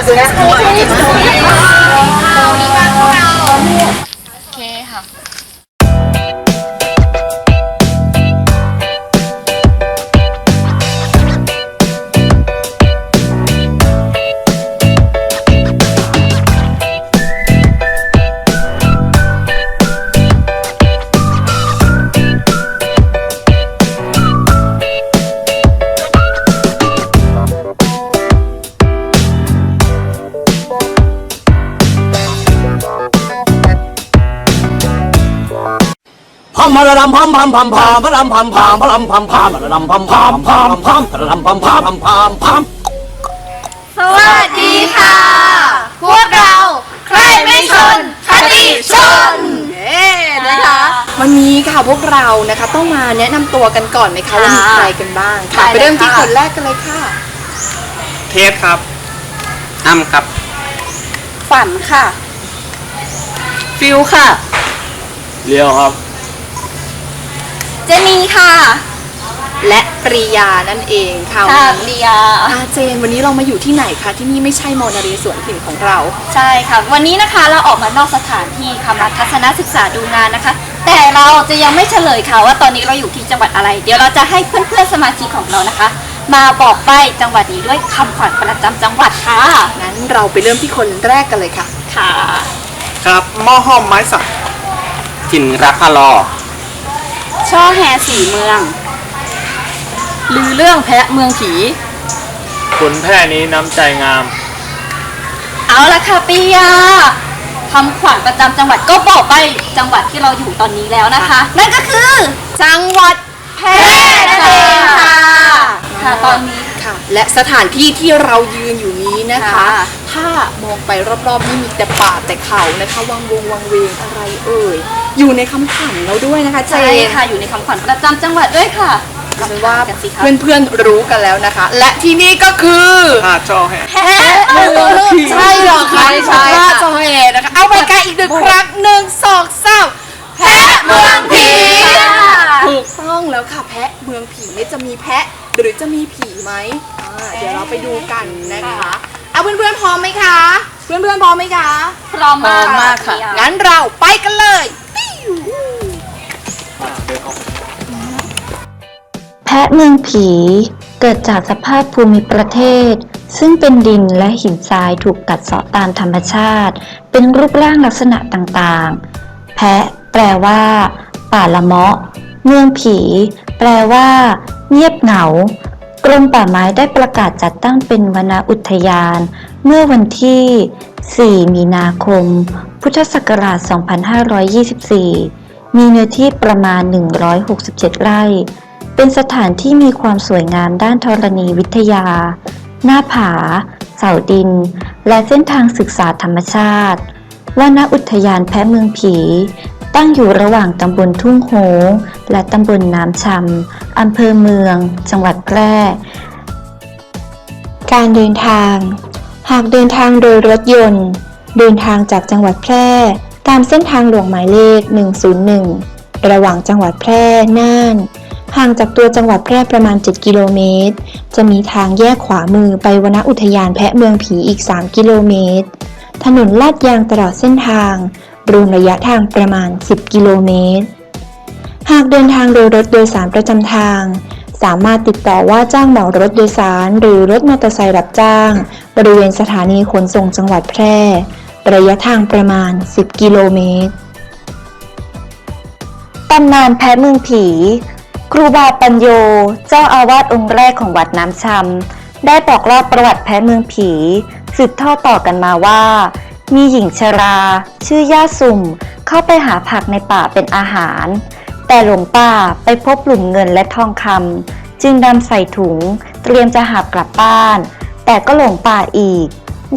าก มพะระลำพัมพัมพัมพามพระลำพัมพามพระลำพัมพามพระลำพัมพามพามพามพระลำพัมพามพามพามพามสวัสดีค่ะ พวกเราใครไม่ชนคติชนเย้นะคะวันนี้ค่ะพวกเรานะคะต้องมาแนะนำตัวกันก่อนไหมคะว่ามีใครกันบ้างค่ะไปเริ่มที่คนแรกกันเลยค่ะ เทสครับอ้ำครับ ฝันค่ะ ฟิวค่ะเลียวครับ จนีค่ะและปริยานั่นเองค่ะค่ะวันนี้เลียอาเจนวันนี้เรามาอยู่ที่ไหนคะที่นี่ไม่ใช่มอนารีสวนถิ่นของเรา ใช่ค่ะ วันนี้นะคะเราออกมานอกสถานที่ค่ะมาทัศนศึกษาดูงานนะคะ แต่เราจะยังไม่เฉลยค่ะว่าตอนนี้เราอยู่ที่จังหวัดอะไร เดี๋ยวเราจะให้เพื่อนๆสมาชิกของเรานะคะ มาบอกใบ้จังหวัดนี้ด้วยคำขวัญประจำจังหวัดค่ะงั้นเราไปเริ่มที่คนแรกกันเลยค่ะ ค่ะ ครับหม้อห้อมไม้สักถิ่นรักพะลอ ช่อแฮสีเมืองลือเรื่องแพะเมืองผี ขุนแพ่นี้น้ำใจงาม เอาละค่ะปียาคำขวัญประจำจังหวัดก็บอกไปจังหวัดที่เราอยู่ตอนนี้แล้วนะคะ นั่นก็คือ จังหวัดแพร่นั่นเองค่ะค่ะตอนนี้ค่ะ และสถานที่ที่เรายืนอยู่นี้นะคะค่ะถ้ามองไปรอบๆนี่มีแต่ป่าแต่เขานะคะ วังวงวังเวงอะไรเอ่ย อยู่ในคำขวัญเราด้วยนะคะเจใช่นค่ะอยู่ในคำขวัญประจำจังหวัดด้วยค่ะเอาเป็นว่ากันสิคะเพื่อนๆรู้กันแล้วนะคะ และที่นี่ก็คือผ้าช่อแห่ แพร่เมืองผีใช่เหรอคะใช่ว่าค่ะจอยนะคะเอาไปกันอีกหนึ่งครั้งหนึ่งสองสามแพะเมืองผีถูกต้องแล้วค่ะแพะเมืองผีเนี่ยจะมีแพะหรือจะมีผีไหมอ่าเดี๋ยวเราไปดูกันนะคะเอาเพื่อนๆพร้อมไหมคะ เพื่อนๆพร้อมไหมคะ พร้อมมากค่ะปียงั้นเราไปกันเลย แพะเมืองผีเกิดจากสภาพภูมิประเทศ ซึ่งเป็นดินและหินทรายถูกกัดเซาะตามธรรมชาติ เป็นรูปร่างลักษณะต่างๆ แพะแปลว่า ป่าละเมาะ เมืองผี แปลว่า เงียบเหงากรมป่าไม้ได้ประกาศจัดตั้งเป็นวนาอุทยาน เมื่อวันที่ 4 มีนาคม พุทธศักราช 2524 มีเนื้อที่ประมาณ 167 ไร่ เป็นสถานที่มีความสวยงามด้านธรณีวิทยา หน้าผา เสาดิน และเส้นทางศึกษาธรรมชาติวานอุทยานแพะเมืองผี ตั้งอยู่ระหว่างตำบลทุ่งโฮงและตำบลน้ำชำอำเภอเมือง จังหวัดแพร่ การเดินทาง หากเดินทางโดยรถยนต์ เดินทางจากจังหวัดแพร่ ตามเส้นทางหลวงหมายเลข 101 ระหว่างจังหวัดแพร่น่าน ห่างจากตัวจังหวัดแพร่ประมาณ 7 กิโลเมตร จะมีทางแยกขวามือไปวนอุทยานแพะเมืองผีอีก 3 กิโลเมตร ถนนลาดยางตลอดเส้นทาง รวมระยะทางประมาณ 10 กิโลเมตร หากเดินทางโดยรถโดยสารประจำทาง สามารถติดต่อว่าจ้างเหมารถโดยสาร หรือรถมอเตอร์ไซค์รับจ้าง บริเวณสถานีขนส่งจังหวัดแพร่ ระยะทางประมาณ 10 กิโลเมตร ตำนานแพะเมืองผี ครูบาปัญโย เจ้าอาวาสองค์แรกของวัดน้ำชำได้บอกเล่าประวัติแพะเมืองผี สืบทอดต่อกันมาว่า มีหญิงชรา ชื่อย่าสุ่ม เข้าไปหาผักในป่าเป็นอาหาร แต่หลงป่าไปพบหลุมเงินและทองคำจึงนำใส่ถุง เตรียมจะหาบกลับบ้าน แต่ก็หลงป่าอีก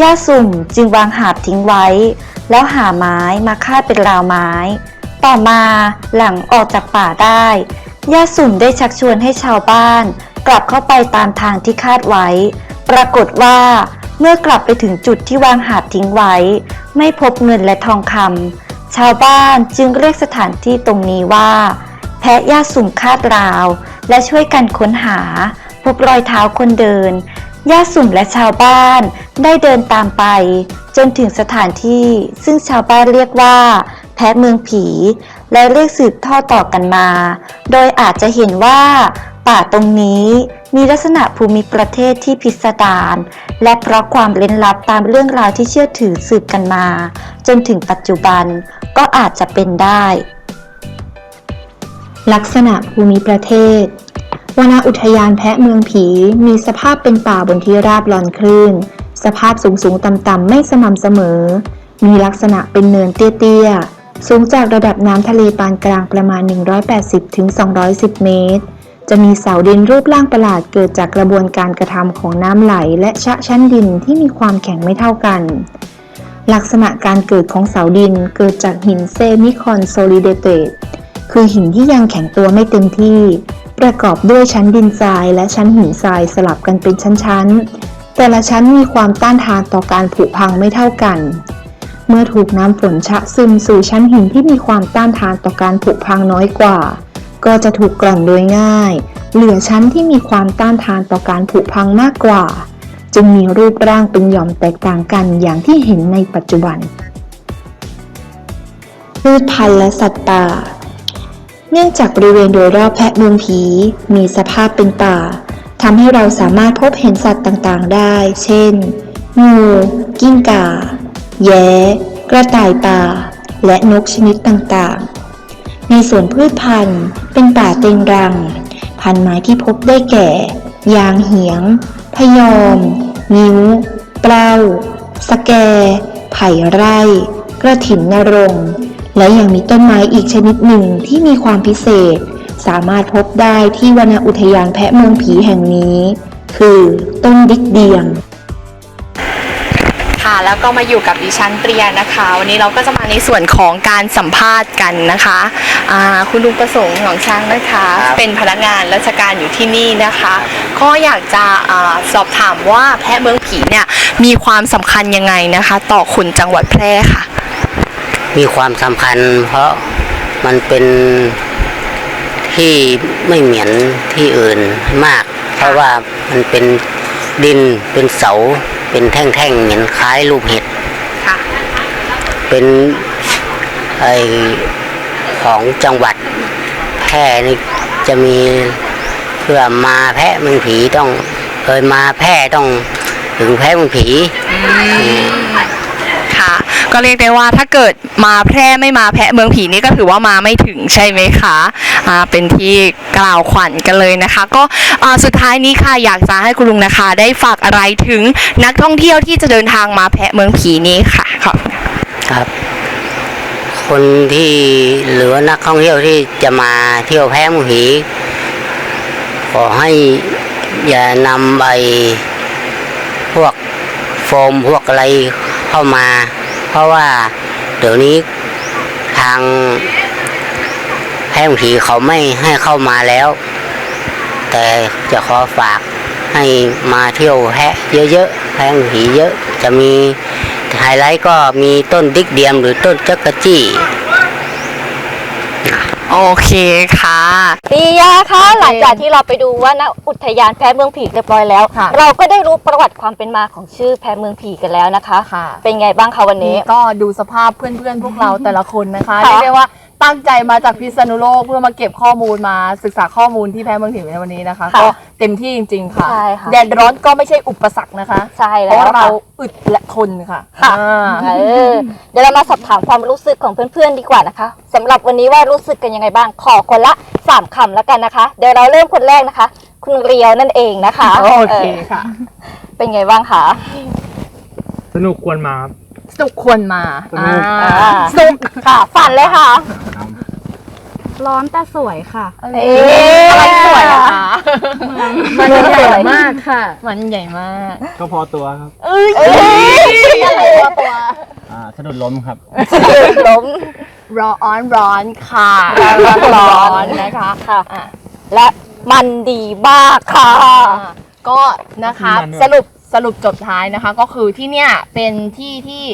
ย่าสุ่มจึงวางหาบทิ้งไว้ แล้วหาไม้มาคาดเป็นราวไม้ ต่อมาหลังออกจากป่าได้ย่าสุ่มได้ชักชวนให้ชาวบ้าน กลับเข้าไปตามทางที่คาดไว้ ปรากฏว่า เมื่อกลับไปถึงจุดที่วางหาบทิ้งไว้ ไม่พบเงินและทองคำชาวบ้านจึงเรียกสถานที่ตรงนี้ว่า แพะย่าสุ่มคาดราว และช่วยกันค้นหาพบรอยเท้าคนเดิน ย่าสุ่มและชาวบ้านได้เดินตามไป จนถึงสถานที่ซึ่งชาวบ้านเรียกว่า แพะเมืองผี และเรียกสืบทอดต่อกันมา โดยอาจจะเห็นว่า ป่าตรงนี้มีลักษณะภูมิประเทศที่พิสดารและเพราะความเล้นลับตามเรื่องราวที่เชื่อถือสืบกันมา จนถึงปัจจุบันก็อาจจะเป็นได้ ลักษณะภูมิประเทศ วนอุทยานแพะเมืองผี มีสภาพเป็นป่าบนที่ราบลอนคลื่น สภาพสูงสูงต่ำต่ำไม่สม่ำเสมอ มีลักษณะเป็นเนินเตี้ยๆ สูงจากระดับน้ำทะเลปานกลางประมาณ 180-210 เมตร จะมีเสาดินรูปร่างประหลาดเกิดจากกระบวนการกระทำของน้ำไหลและชะชั้นดินที่มีความแข็งไม่เท่ากัน ลักษณะการเกิดของเสาดินเกิดจากหินเซมิคอนโซลิเดเตดคือหินที่ยังแข็งตัวไม่เต็มที่ ประกอบด้วยชั้นดินทรายและชั้นหินทรายสลับกันเป็นชั้นๆ แต่ละชั้นมีความต้านทานต่อการผุพังไม่เท่ากัน เมื่อถูกน้ำฝนชะซึมสู่ชั้นหินที่มีความต้านทานต่อการผุพังน้อยกว่า ก็จะถูกกร่อนโดยง่าย เหลือชั้นที่มีความต้านทานต่อการผุพังมากกว่า จึงมีรูปร่างเป็นหย่อมแตกต่างกันอย่างที่เห็นในปัจจุบันพืชพันธุ์และสัตว์ป่า เนื่องจากบริเวณโดยรอบแพะเมืองผี มีสภาพเป็นป่าทำให้เราสามารถพบเห็นสัตว์ต่างๆได้ เช่น งู กิ้งก่า แย้ กระต่ายป่า และนกชนิดต่างๆ ในส่วนพืชพันธุ์ เป็นป่าเต็งรัง พันไม้ที่พบได้แก่ ยางเหียง พยอม นิ้ว เปล้าสแก ไผ่ไร่ กระถินนรง และยังมีต้นไม้อีกชนิดหนึ่งที่มีความพิเศษ สามารถพบได้ที่วนอุทยานแพะเมืองผีแห่งนี้ คือต้นดิกเดียมค่ะแล้วก็มาอยู่กับดิฉันเปรียนะคะ วันนี้เราก็จะมาในส่วนของการสัมภาษณ์กันนะคะอ่าคุณลุงประสงค์หนองช้างนะคะ เป็นพนักงานราชการอยู่ที่นี่นะคะ ก็อยากจะอาสอบถามว่าแพะเมืองผีเนี่ยมีความสำคัญยังไงนะคะ ต่อคนจังหวัดแพร่ค่ะ มีความสำคัญเพราะมันเป็นที่ไม่เหมือนที่อื่นมาก เพราะว่ามันเป็นดินเป็นเสา เป็นแท่งๆเหมือนคล้ายรูปเห็ดค่ะเป็นไอของจังหวัดแพร่นี่จะมีเพื่อมาแพะเมืองผีต้องเคยมาแพร่ต้องถึงแพะเมืองผีค่ะ ก็เรียกได้ว่าถ้าเกิดมาแพร่ไม่มาแพะเมืองผีนี่ก็ถือว่ามาไม่ถึงใช่ไหมคะอ่าเป็นที่กล่าวขวัญกันเลยนะคะ ก็อ่าสุดท้ายนี้ค่ะอยากจะให้คุณลุงนะคะ ได้ฝากอะไรถึงนักท่องเที่ยวที่จะเดินทางมาแพะเมืองผีนี้ค่ะขอบคุณค่ะครับ คนที่หรือว่านักท่องเที่ยวที่จะมาเที่ยวแพ้เมืองผีขอให้อย่านำไอพวกโฟมพวกอะไรเข้ามา เพราะว่าเดี๋ยวนี้ทางแพ่งผีเขาไม่ให้เข้ามาแล้ว แต่จะขอฝากให้มาเที่ยวแฮะเยอะๆแพ่งผีเยอะจะมีไฮไลท์ก็มีต้นดิกเดียมหรือต้นจักรจี้ โอเคค่ะ ปียาคะหลังจากที่เราไปดูว่าณอุทยานแพะเมืองผีเรียบร้อยแล้ว ค่ะ เราก็ได้รู้ประวัติความเป็นมาของชื่อแพะเมืองผีกันแล้วนะคะ ค่ะ เป็นไงบ้างคะวันนี้ ก็ดูสภาพเพื่อนๆพวกเราแต่ละคนนะคะค่ะ เรียกได้ว่า ตั้งใจมาจากพิษณุโลกเพื่อมาเก็บข้อมูลมาศึกษาข้อมูลที่แพ้เมืองถิ่นในวันนี้นะคะก็เต็มที่จริง ๆ ค่ะใช่ค่ะ แดดร้อนก็ไม่ใช่อุปสรรคนะคะ ใช่เพแล้วราะว่าเราค่ะ อึดและทนค่ะค่ะ อ่าเออเดี๋ยวเรามาสอบถามความรู้สึกของเพื่อนๆดีกว่านะคะสำหรับวันนี้ว่ารู้สึกกันยังไงบ้าง ขอคนละสามคำแล้วกันนะคะ เดี๋ยวเราเริ่มคนแรกนะคะ คุณเรียวนั่นเองนะคะโอเคออค่ะเป็นไงบ้างคะ สนุกควรมาครับ สนุกควรมาสนุกอ่าอ่าสนุกค่ะ ฝันเลยค่ะ ร้อนแต่สวยค่ะ เอ๊ะอะไรสวยอะคะมันใหญ่มากค่ะ มันใหญ่มาก ก็พอตัวครับ เอ้ยอะไรวะตัว อ่าสะดุดล้มครับล้มร้อนร้อนค่ะ ร้อนร้อนนะคะค่ะและมันดีมากค่ะ ก็นะคะมันด้วยสรุป สรุปจบท้ายนะคะ ก็คือที่เนี่ยเป็นที่ที่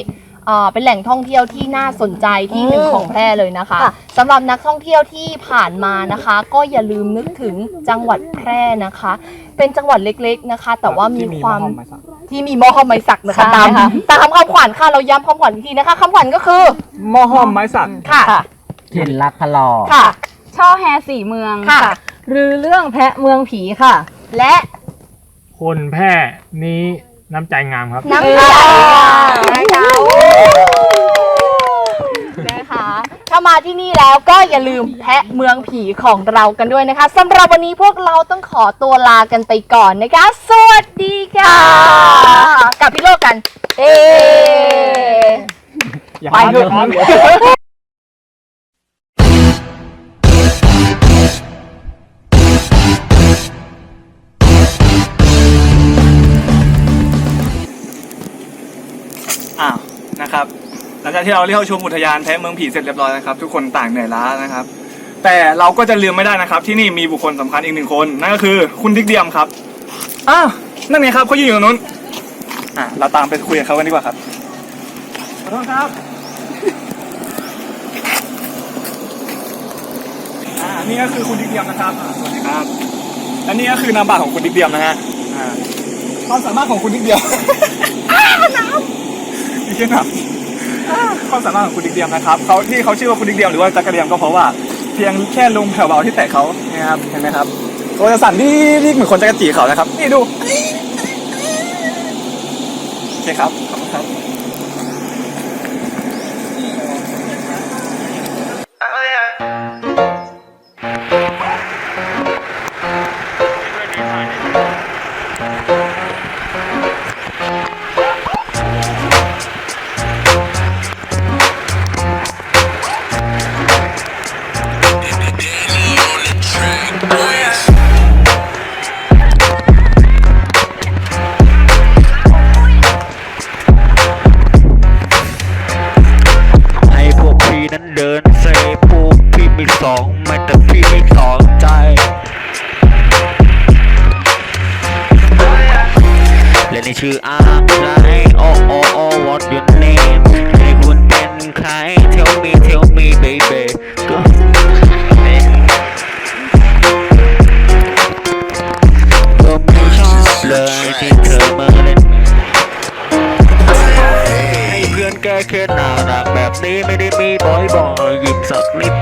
เอ่อเป็นแหล่งท่องเที่ยวที่น่าสนใจที่หนึ่งของแพร่เลยนะคะค่ะสำหรับนักท่องเที่ยวที่ผ่านมานะคะ ก็อย่าลืมนึกถึงจังหวัดแพร่นะคะ เป็นจังหวัดเล็กๆนะคะ แต่ว่ามีความ ที่มีหม้อห้อมไม้สักนะคะใช่ตามค่ะ ตามคำขวัญค่ะเราย้ำคำขวัญอีกทีนะคะคำขวัญก็คือหม้อห้อมไม้สัก ค่ะถิ่นรักพะลอ ค่ะ ช่อแฮสี่เมืองค่ะ หรือเรื่องแพะเมืองผีค่ะ และ คนแพร่นี้น้ำใจงามครับ น้ำตานะคะนะคะ ถ้ามาที่นี่แล้วก็อย่าลืมแพะเมืองผีของเรากันด้วยนะคะสำหรับวันนี้พวกเราต้องขอตัวลากันไปก่อนนะคะ สวัสดีค่ะกลับพี่โลกกัน เอ ไปเถอะ นะครับ หลังจากที่เราเที่ยวชมอุทยานแพ้เมืองผีเสร็จเรียบร้อยนะครับ ทุกคนต่างเหนื่อยล้านะครับ แต่เราก็จะลืมไม่ได้นะครับ ที่นี่มีบุคคลสำคัญอีกหนึ่งคน นั่นก็คือคุณดิกเดียมครับอ้าวนั่นไงครับเขายืนอยู่ตรงนู้นอะเราตามไปคุยกับเขากันดีกว่าครับขอโทษครับอ่านี่ก็คือคุณดิกเดียมนะครับอ่าสวัสดีครับและนี่ก็คือนามบัตรของคุณดิกเดียมนะฮะอ่าความสามารถของคุณดิกเดียมอีกแค่หนักความสามารถของคุณดิกเดียมนะครับเขาที่เขาชื่อว่าคุณดิกเดียมหรือว่าจักรเดียมก็เพราะว่าเพียงแค่ลงแผ่วเบาที่แตะเขานะครับเห็นไหมครับตัวจะสั่นดีดีเหมือนคนจักรจีเขานะครับนี่ดูโอเคครับขอบคุณครับ me tell me baby ก็ก็ไม่ชอบเลยที่เธอมาเล่นให้เพื่อนแก้แค่น่ารักแบบนี้ไม่ได้มีบ่อยๆยิ้มสักนิด